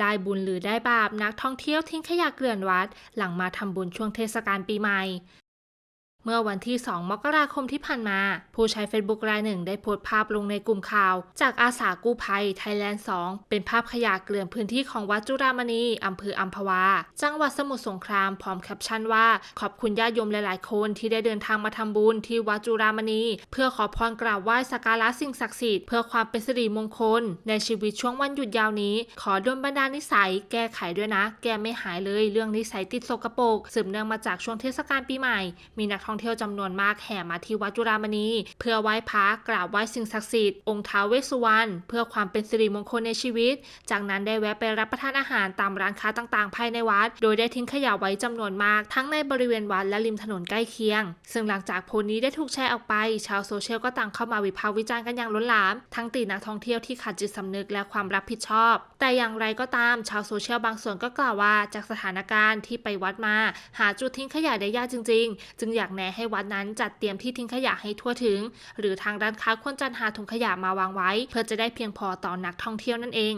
ได้บุญหรือได้บาปนักท่องเที่ยวทิ้งขยะเกลื่อนวัด หลังมาทำบุญช่วงเทศกาลปีใหม่ เมื่อวันที่ 2 มกราคมที่ผ่านมา ผู้ใช้ Facebook รายหนึ่งได้โพสต์ภาพลงในกลุ่มข่าว จากอาสากู้ภัยไทยแลนด์ 2 เป็นภาพขยะเกลื่อนพื้นที่ของวัดจุรามณีอำเภออัมพวา จังหวัดสมุทรสงครามพร้อมแคปชั่นว่า ขอบคุณญาติโยมหลายๆ คนที่ได้เดินทางมาทำบุญที่วัดจุรามณี เพื่อขอพรกราบไหว้สักการะสิ่งศักดิ์สิทธิ์เพื่อความเป็นสิริมงคล ในชีวิตช่วงวันหยุดยาวนี้ ขอดลบันดาลนิสัย แก้ไขด้วยนะ แกไม่หายเลยเรื่องนิสัยติดโสกโปรกสืบเนื่องมาจากช่วงเทศกาลปีใหม่ มีนักท่องท่องเที่ยวจำนวนมากแห่มาที่วัดจุรามณี เพื่อไหว้พระกราบไหว้สิ่งศักดิ์สิทธิ์องค์ท้าวเวสสุวรรณเพื่อความเป็นสิริมงคลในชีวิต จากนั้นได้แวะไปรับประทานอาหารตามร้านค้าต่างๆ ภายในวัด โดยได้ทิ้งขยะไว้จำนวนมาก ทั้งในบริเวณวัดและริมถนนใกล้เคียง ซึ่งหลังจากโพสต์นี้ได้ถูกแชร์ออกไป ชาวโซเชียลก็ต่างเข้ามาวิพากษ์วิจารณ์กันอย่างล้นหลาม ทั้งตีนักท่องเที่ยวที่ขาดจิตสำนึกและความรับผิดชอบ แต่อย่างไรก็ตามชาวโซเชียลบางส่วนก็กล่าวว่าจากสถานการณ์ที่ไปวัดมา หาจุดทิ้งขยะได้ยากจริง ๆ จึงอยากแนะให้วัดนั้นจัดเตรียมที่ทิ้งขยะให้ทั่วถึง หรือทางร้านค้าควรจัดหาถุงขยะมาวางไว้ เพื่อจะได้เพียงพอต่อนักท่องเที่ยวนั่นเอง